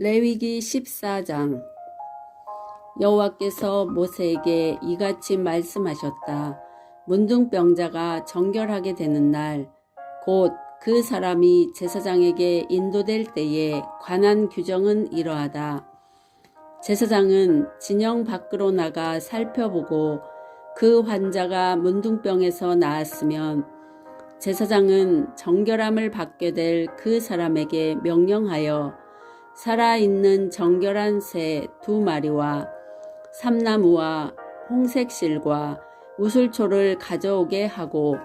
레위기 14장 여호와께서 모세에게 이같이 말씀하셨다. 문둥병자가 정결하게 되는 날, 곧 그 사람이 제사장에게 인도될 때에 관한 규정은 이러하다. 제사장은 진영 밖으로 나가 살펴보고 그 환자가 문둥병에서 나았으면 제사장은 정결함을 받게 될 그 사람에게 명령하여 살아있는 정결한 새 두 마리와 삼나무와 홍색실과 우슬초를 가져오게 하고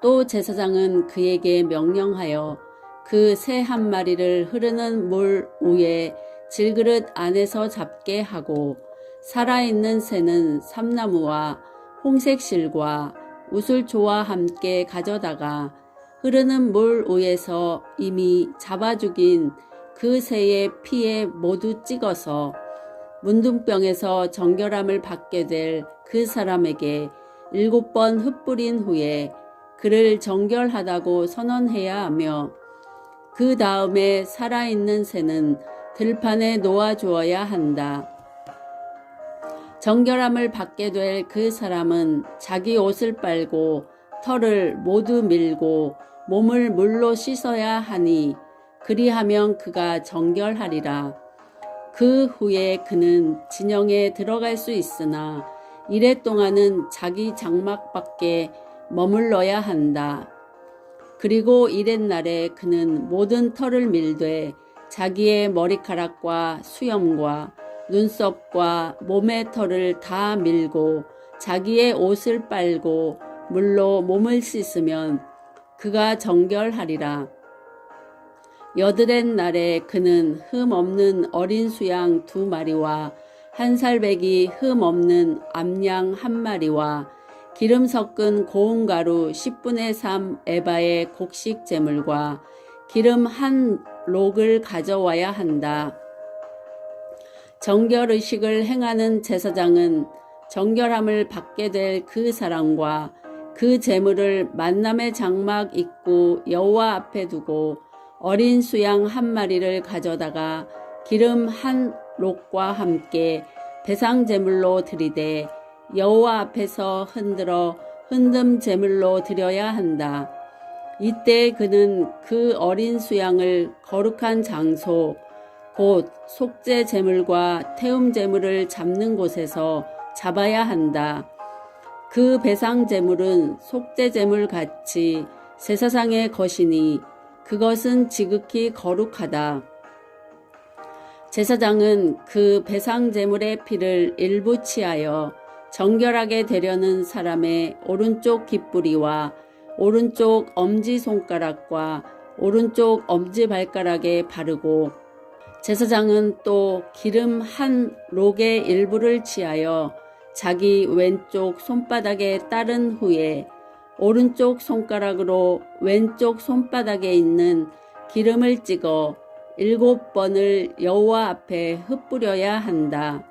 또 제사장은 그에게 명령하여 그 새 한 마리를 흐르는 물 위에 질그릇 안에서 잡게 하고 살아있는 새는 삼나무와 홍색실과 우슬초와 함께 가져다가 흐르는 물 위에서 이미 잡아 죽인 그 새의 피에 모두 찍어서 문둥병에서 정결함을 받게 될 그 사람에게 일곱 번 흩뿌린 후에 그를 정결하다고 선언해야 하며 그 다음에 살아있는 새는 들판에 놓아 주어야 한다. 정결함을 받게 될 그 사람은 자기 옷을 빨고 털을 모두 밀고 몸을 물로 씻어야 하니 그리하면 그가 정결하리라. 그 후에 그는 진영에 들어갈 수 있으나 이래 동안은 자기 장막 밖에 머물러야 한다. 그리고 이랬날에 그는 모든 털을 밀되 자기의 머리카락과 수염과 눈썹과 몸의 털을 다 밀고 자기의 옷을 빨고 물로 몸을 씻으면 그가 정결하리라. 여드렛 날에 그는 흠 없는 어린 수양 두 마리와 한 살배기 흠 없는 암양 한 마리와 기름 섞은 고운 가루 10분의 3 에바의 곡식 제물과 기름 한 록을 가져와야 한다. 정결 의식을 행하는 제사장은 정결함을 받게 될 그 사람과 그 제물을 만남의 장막 입구 여호와 앞에 두고 어린 수양 한 마리를 가져다가 기름 한 록과 함께 배상 제물로 드리되 여호와 앞에서 흔들어 흔듦 제물로 드려야 한다. 이때 그는 그 어린 수양을 거룩한 장소 곧 속죄 제물과 태움 제물을 잡는 곳에서 잡아야 한다. 그 배상 제물은 속죄 제물 같이 제사상의 것이니 그것은 지극히 거룩하다. 제사장은 그 배상 제물의 피를 일부 치하여 정결하게 되려는 사람의 오른쪽 깃뿌리와 오른쪽 엄지 손가락과 오른쪽 엄지 발가락에 바르고 제사장은 또 기름 한 록의 일부를 취하여 자기 왼쪽 손바닥에 따른 후에 오른쪽 손가락으로 왼쪽 손바닥에 있는 기름을 찍어 일곱 번을 여호와 앞에 흩뿌려야 한다.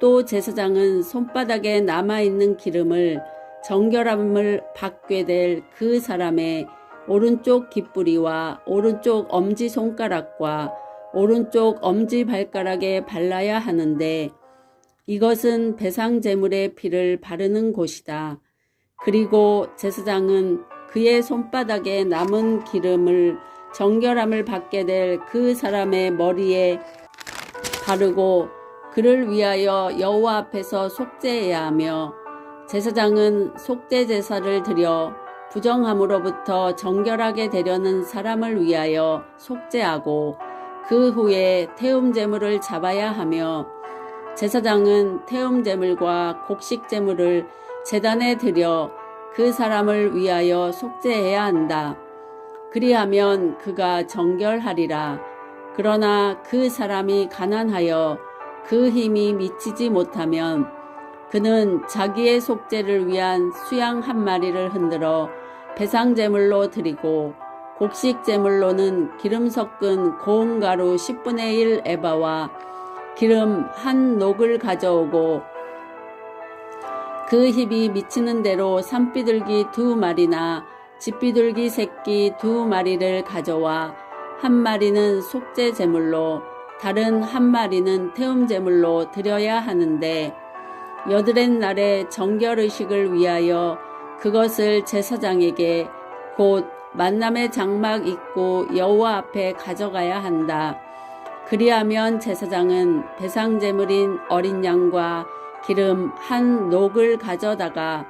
또 제사장은 손바닥에 남아있는 기름을 정결함을 받게 될 그 사람의 오른쪽 깃뿌리와 오른쪽 엄지 손가락과 오른쪽 엄지 발가락에 발라야 하는데 이것은 배상 제물의 피를 바르는 곳이다. 그리고 제사장은 그의 손바닥에 남은 기름을 정결함을 받게 될 그 사람의 머리에 바르고 그를 위하여 여호와 앞에서 속죄해야 하며 제사장은 속죄 제사를 드려 부정함으로부터 정결하게 되려는 사람을 위하여 속죄하고 그 후에 태움 제물을 잡아야 하며 제사장은 태움 제물과 곡식 제물을 제단에 드려 그 사람을 위하여 속죄해야 한다. 그리하면 그가 정결하리라. 그러나 그 사람이 가난하여 그 힘이 미치지 못하면 그는 자기의 속죄를 위한 수양 한 마리를 흔들어 배상 제물로 드리고 곡식 제물로는 기름 섞은 고운 가루 10분의 1 에바와 기름 한 녹을 가져오고 그 힘이 미치는 대로 산비둘기 두 마리나 집비둘기 새끼 두 마리를 가져와 한 마리는 속죄 제물로 다른 한 마리는 태움 제물로 드려야 하는데 여드렛 날에 정결 의식을 위하여 그것을 제사장에게 곧 만남의 장막 입고 여호와 앞에 가져가야 한다. 그리하면 제사장은 배상 제물인 어린 양과 기름 한 녹을 가져다가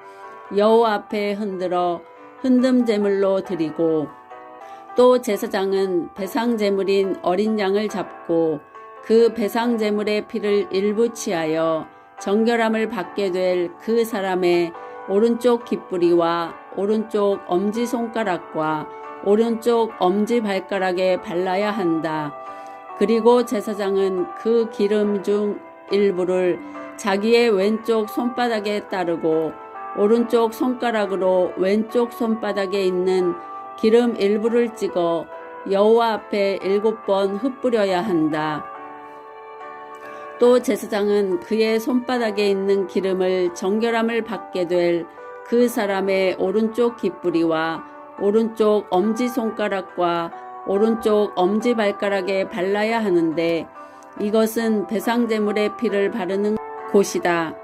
여호와 앞에 흔들어 흔듦 제물로 드리고 또 제사장은 배상 제물인 어린 양을 잡고 그 배상 제물의 피를 일부 취하여 정결함을 받게 될 그 사람의 오른쪽 깃뿌리와 오른쪽 엄지 손가락과 오른쪽 엄지 발가락에 발라야 한다. 그리고 제사장은 그 기름 중 일부를 자기의 왼쪽 손바닥에 따르고 오른쪽 손가락으로 왼쪽 손바닥에 있는 기름 일부를 찍어 여호와 앞에 일곱 번 흩뿌려야 한다. 또 제사장은 그의 손바닥에 있는 기름을 정결함을 받게 될 그 사람의 오른쪽 깃뿌리와 오른쪽 엄지 손가락과 오른쪽 엄지 발가락에 발라야 하는데 이것은 배상제물의 피를 바르는 곳이다.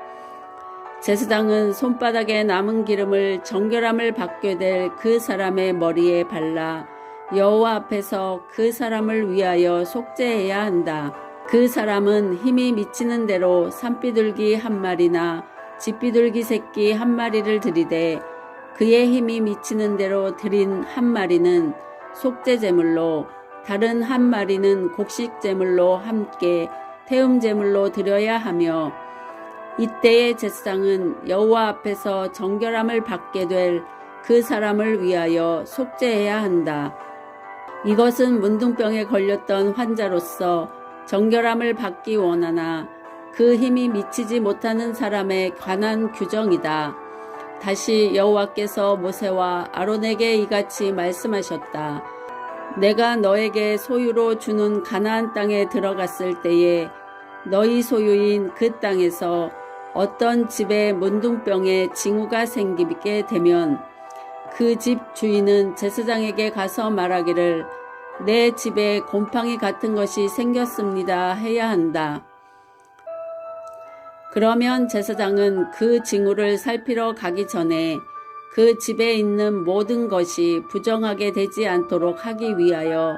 제사장은 손바닥에 남은 기름을 정결함을 받게 될 그 사람의 머리에 발라 여호와 앞에서 그 사람을 위하여 속죄해야 한다. 그 사람은 힘이 미치는 대로 산비둘기 한 마리나 집비둘기 새끼 한 마리를 들이되 그의 힘이 미치는 대로 드린 한 마리는 속죄 제물로 다른 한 마리는 곡식 제물로 함께 태음 제물로 드려야 하며 이때의 제사장은 여호와 앞에서 정결함을 받게 될 그 사람을 위하여 속죄해야 한다. 이것은 문둥병에 걸렸던 환자로서 정결함을 받기 원하나 그 힘이 미치지 못하는 사람에 관한 규정이다. 다시 여호와께서 모세와 아론에게 이같이 말씀하셨다. 내가 너에게 소유로 주는 가나안 땅에 들어갔을 때에 너희 소유인 그 땅에서 어떤 집에 문둥병에 징후가 생기게 되면 그 집 주인은 제사장에게 가서 말하기를 내 집에 곰팡이 같은 것이 생겼습니다 해야 한다. 그러면 제사장은 그 징후를 살피러 가기 전에 그 집에 있는 모든 것이 부정하게 되지 않도록 하기 위하여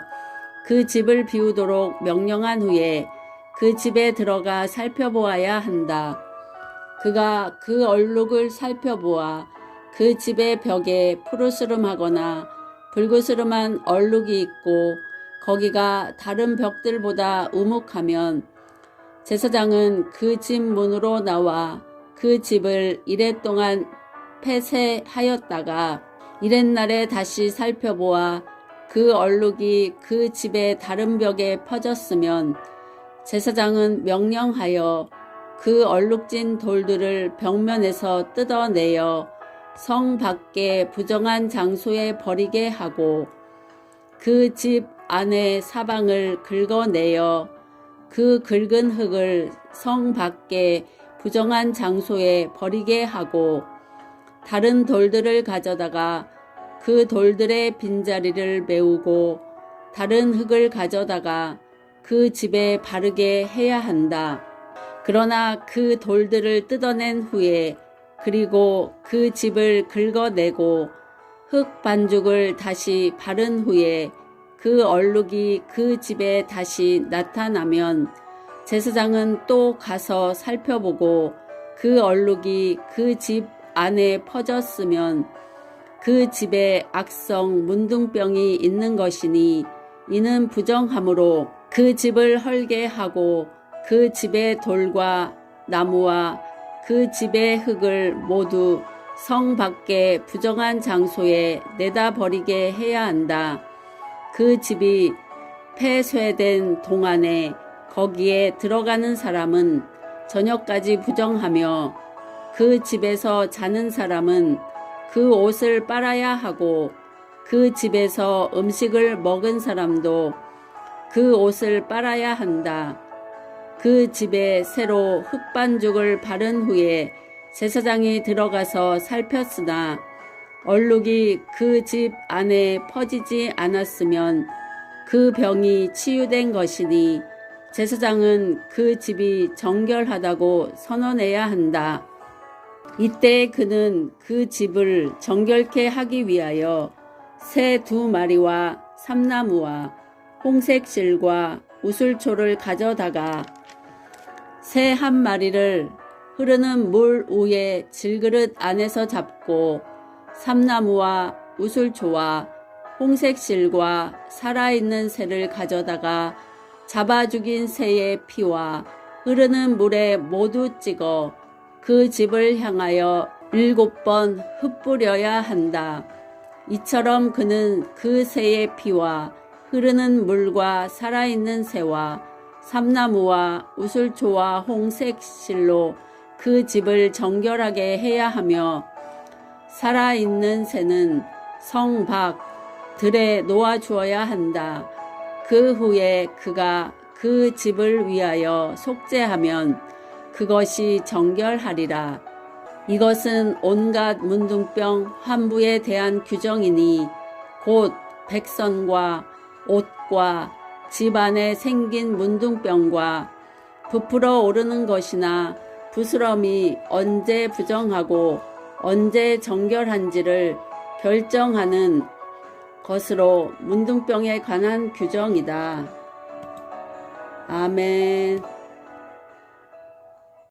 그 집을 비우도록 명령한 후에 그 집에 들어가 살펴보아야 한다. 그가 그 얼룩을 살펴보아 그 집의 벽에 푸르스름하거나 붉으스름한 얼룩이 있고 거기가 다른 벽들보다 우묵하면 제사장은 그 집 문으로 나와 그 집을 이래 동안 폐쇄하였다가 이렛날에 다시 살펴보아 그 얼룩이 그 집의 다른 벽에 퍼졌으면 제사장은 명령하여 그 얼룩진 돌들을 벽면에서 뜯어내어 성 밖에 부정한 장소에 버리게 하고 그 집 안에 사방을 긁어내어 그 긁은 흙을 성 밖에 부정한 장소에 버리게 하고 다른 돌들을 가져다가 그 돌들의 빈자리를 메우고 다른 흙을 가져다가 그 집에 바르게 해야 한다. 그러나 그 돌들을 뜯어낸 후에 그리고 그 집을 긁어내고 흙 반죽을 다시 바른 후에 그 얼룩이 그 집에 다시 나타나면 제사장은 또 가서 살펴보고 그 얼룩이 그 집 안에 퍼졌으면 그 집에 악성 문둥병이 있는 것이니 이는 부정함으로 그 집을 헐게 하고 그 집의 돌과 나무와 그 집의 흙을 모두 성 밖에 부정한 장소에 내다 버리게 해야 한다. 그 집이 폐쇄된 동안에 거기에 들어가는 사람은 저녁까지 부정하며 그 집에서 자는 사람은 그 옷을 빨아야 하고 그 집에서 음식을 먹은 사람도 그 옷을 빨아야 한다. 그 집에 새로 흙반죽을 바른 후에 제사장이 들어가서 살폈으나 얼룩이 그 집 안에 퍼지지 않았으면 그 병이 치유된 것이니 제사장은 그 집이 정결하다고 선언해야 한다. 이때 그는 그 집을 정결케 하기 위하여 새 두 마리와 삼나무와 홍색 실과 우슬초를 가져다가 새 한 마리를 흐르는 물 위에 질그릇 안에서 잡고 삼나무와 우슬초와 홍색 실과 살아있는 새를 가져다가 잡아 죽인 새의 피와 흐르는 물에 모두 찍어 그 집을 향하여 일곱 번 흩뿌려야 한다. 이처럼 그는 그 새의 피와 흐르는 물과 살아있는 새와 삼나무와 우슬초와 홍색 실로 그 집을 정결하게 해야 하며 살아있는 새는 성 밖 들에 놓아 주어야 한다. 그 후에 그가 그 집을 위하여 속죄하면 그것이 정결하리라. 이것은 온갖 문둥병 환부에 대한 규정이니 곧 백선과 옷과 집안에 생긴 문둥병과 부풀어 오르는 것이나 부스럼이 언제 부정하고 언제 정결한지를 결정하는 것으로 문둥병에 관한 규정이다. 아멘.